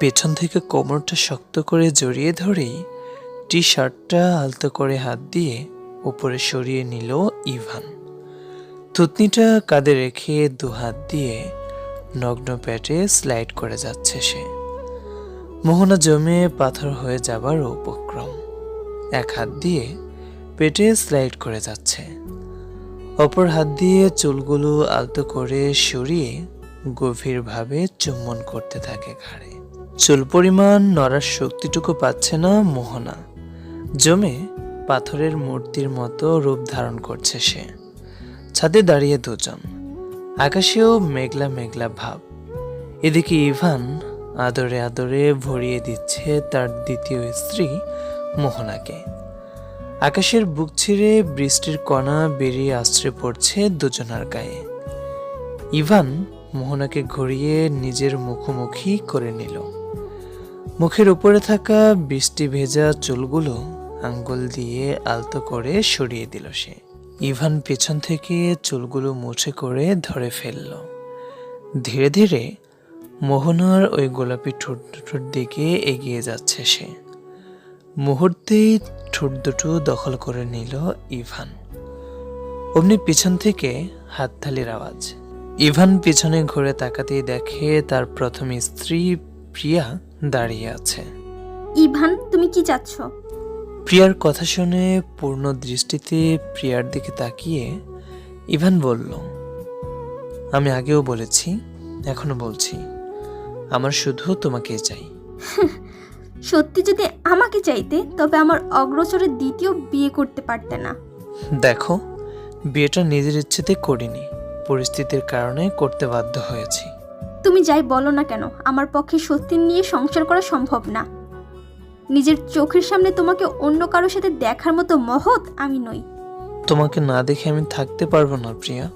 পেছন থেকে কোমরটা শক্ত করে জড়িয়ে ধরেই টি শার্টটা আলতো করে হাত দিয়ে উপরে সরিয়ে নিল ইভান। থুতনিটা কাঁধে রেখে দু হাত দিয়ে নগ্ন প্যাটে স্লাইড করে যাচ্ছে সে। মোহনা জমে পাথর হয়ে যাবার উপক্রম। এক হাত দিয়ে পেটে স্লাইড করে যাচ্ছে। অপর হাত দিয়ে চুলগুলো আলতো করে সরিয়ে গভীরভাবে চুম্বন করতে থাকে ঘাড়ে। চুল পরিমাণ নড়ার শক্তিটুকু পাচ্ছে না মোহনা। জমে পাথরের মূর্তির মতো রূপ ধারণ করছে সে। ছাদে দাঁড়িয়ে দুজন। আকাশেও মেঘলা মেঘলা ভাব। এদিকে ইভান আদরে আদরে ভরিয়ে দিচ্ছে তার দ্বিতীয় স্ত্রী মোহনাকে। আকাশের বুক ছিঁড়ে বৃষ্টির কণা বেরিয়ে আশ্রে পড়ছে দুজনার গায়ে। ইভান মোহনাকে ঘুরিয়ে নিজের মুখোমুখি করে নিল। মুখের উপরে থাকা বৃষ্টি ভেজা চুলগুলো আঙ্গুল দিয়ে আলতো করে সরিয়ে দিল সে। ইভান পেছন থেকে চুলগুলো মুছে করে ধরে ফেলল। ধীরে ধীরে মোহনার ওই গোলাপি ঠোঁট দুটোর দিকে এগিয়ে যাচ্ছে সে। মুহূর্তেই ঠোঁট দুটো দখল করে নিল ইভান। অমনি পিছন থেকে হাততালির আওয়াজ। ইভান পিছনে ঘুরে তাকাতেই দেখে তার প্রথম স্ত্রী প্রিয়া দাঁড়িয়ে আছে। ইভান তুমি কি চাচ্ছ? প্রিয়ার কথা শুনে পূর্ণ দৃষ্টিতে প্রিয়ার দিকে তাকিয়ে ইভান বলল আমি আগেও বলেছি এখনও বলছি আমার শুধু তোমাকে চাই। সত্যি যদি আমাকে চাইতে তবে আমার অগ্রসরের দ্বিতীয় বিয়ে করতে পারতে না। দেখো বিয়েটা নিজের ইচ্ছেতে করিনি পরিস্থিতির কারণে করতে বাধ্য হয়েছি। তুমি যাই বলো না কেন আমার পক্ষে সত্যি নিয়ে সংসার করা সম্ভব না। নিজের চোখের সামনে তোমাকে অন্য কারোর সাথে দেখার মতো মহৎ আমি নই। তোমাকে না দেখে আমি থাকতে পারব না প্রিয়া।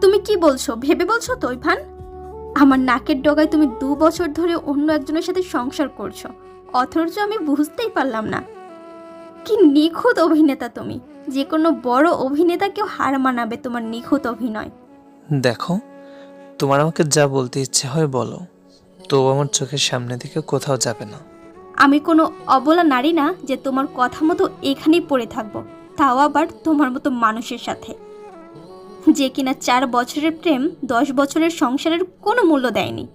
তুমি কি বলছো ভেবে বলছো তো ইভান? আমার নাকের ডগায় তুমি দু বছর ধরে অন্য একজনের সাথে সংসার করছ। অথচ আমি বুঝতেই পারলাম না। কি নিখুঁত অভিনেতা তুমি। যে কোনো বড় অভিনেতাকেও হার মানাবে তোমার নিখুঁত অভিনয়। দেখো তোমার আমাকে যা বলতে ইচ্ছে হয় বলো। তো আমার চোখের সামনে থেকে কোথাও যাবে না। আমি কোনো অবলা নারী না যে তোমার কথা মতো এখানেই পড়ে থাকব। তাও আবার তোমার মতো মানুষের সাথে। যে কিনা চার বছরের প্রেম দশ বছরের সংসারের কোনো মূল্য দেয়নি।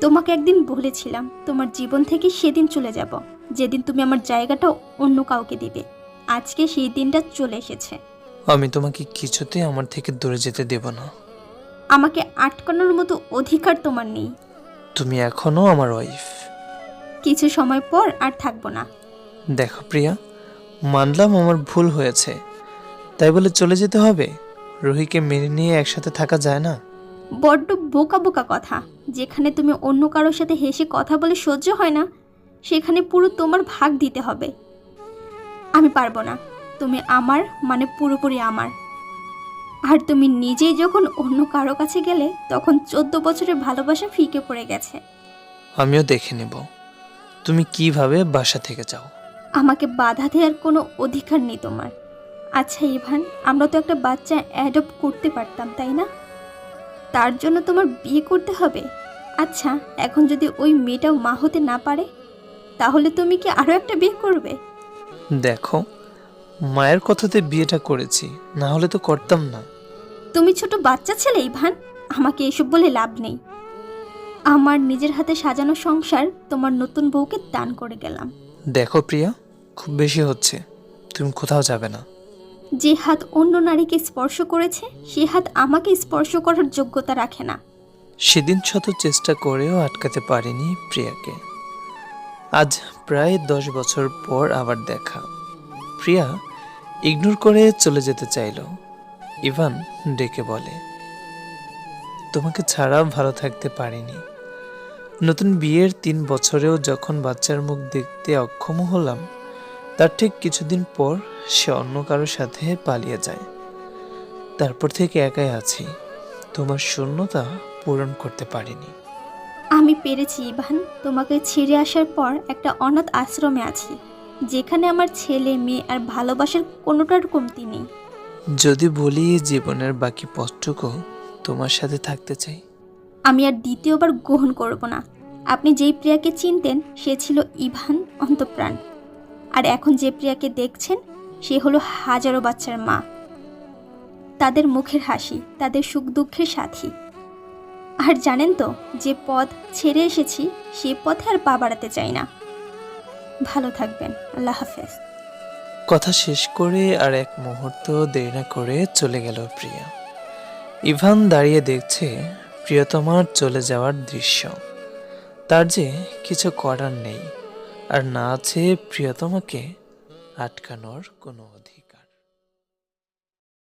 তোমাকে একদিন বলেছিলাম তোমার জীবন থেকে সেদিন চলে যাব। যেদিন তুমি আমার জায়গাটা অন্য কাউকে দিবে। আজকে সেই দিনটা চলে এসেছে। আমি তোমাকে কিছুতেই আমার থেকে দূরে যেতে দেব না। আমাকে আটকানোর মতো অধিকার তোমার নেই। তুমি এখনও আমার ওয়াইফ কিছু সময় পর আর থাকব না। দেখো প্রিয়া মানলাম আমার ভুল হয়েছে। তাই বলে চলে যেতে হবে? রুহিকে মেনে নিয়ে একসাথে থাকা যায় না? বড্ড বোকা বোকা কথা। যেখানে তুমি অন্য কারোর সাথে হেসে কথা বলে সহ্য হয় না সেখানে পুরো তোমার ভাগ দিতে হবে। আমি পারব না। তুমি আমার মানে পুরোপুরি আমার। আর তুমি নিজেই যখন অন্য কারও কাছে গেলে তখন চোদ্দ বছরের ভালোবাসা ফিকে পড়ে গেছে। আমিও দেখে নেব। তুমি কীভাবে বাসা থেকে যাও? আমাকে বাধা দেওয়ার কোনো অধিকার নেই তোমার। আচ্ছা ইভান আমরা তো একটা বাচ্চা অ্যাডপ্ট করতে পারতাম তাই না? তার জন্য তোমার বিয়ে করতে হবে। আচ্ছা এখন যদি ওই মেয়েটাও মা হতে না পারে তাহলে তুমি কি আরও একটা বিয়ে করবে? দেখো মায়ের কথাতে বিয়েটা করেছি না হলে তো করতাম না। তুমি ছোট বাচ্চা ছেলে ইভান। আমাকে এসব বলে লাভ নেই। আমার নিজের হাতে সাজানো সংসার তোমার নতুন বউকে দান করে গেলাম। দেখো প্রিয়া খুব বেশি হচ্ছে। তুমি কোথাও যাবে না। যে হাত অন্য নারীকে স্পর্শ করেছে, সে হাত আমাকে স্পর্শ করার যোগ্যতা রাখে না। সেদিন শত চেষ্টা করেও আটকাতে পারিনি প্রিয়াকে। আজ প্রায় দশ বছর পর আবার দেখা। প্রিয়া ইগনোর করে চলে যেতে চাইল। ইভান ডেকে বলে, তোমাকে ছাড়া ভালো থাকতে পারিনি। নতুন বিয়ের তিন বছরেও যখন বাচ্চার মুখ দেখতে অক্ষম হলাম তার ঠিক কিছুদিন পর সে অন্য কারোর সাথে পালিয়ে যায়। তারপর থেকে একাই আছি। তোমার শূন্যতা পূরণ করতে পারিনি। আমি পেরেছি ইভান। তোমাকে ছেড়ে আসার পর একটা অনাথ আশ্রমে আছি যেখানে আমার ছেলে মেয়ে আর ভালোবাসার কোনোটার কমতি নেই। যদি বলি জীবনের বাকি পথটুকু তোমার সাথে থাকতে চাই। আমি আর দ্বিতীয়বার গ্রহণ করব না। আপনি যেই প্রিয়াকে চিনতেন সে ছিল ইভান অন্তপ্রাণ। আর এখন যে প্রিয়াকে দেখছেন, সে হলো হাজারো বাচ্চার মা। তাদের মুখের হাসি, তাদের সুখ দুঃখের সাথী। আর জানেন তো, যে পথ ছেড়ে এসেছি, সে পথে আর পা বাড়াতে চাই না। ভালো থাকবেন, আল্লাহ হাফেজ। কথা শেষ করে আর এক মুহূর্ত দেরি না করে চলে গেল প্রিয়া। ইভান দাঁড়িয়ে দেখছে প্রিয়তমার চলে যাওয়ার দৃশ্য। তার যে কিছু করার নেই। আর না আছে প্রিয়তমাকে আটকানোর কোনো অধিকার।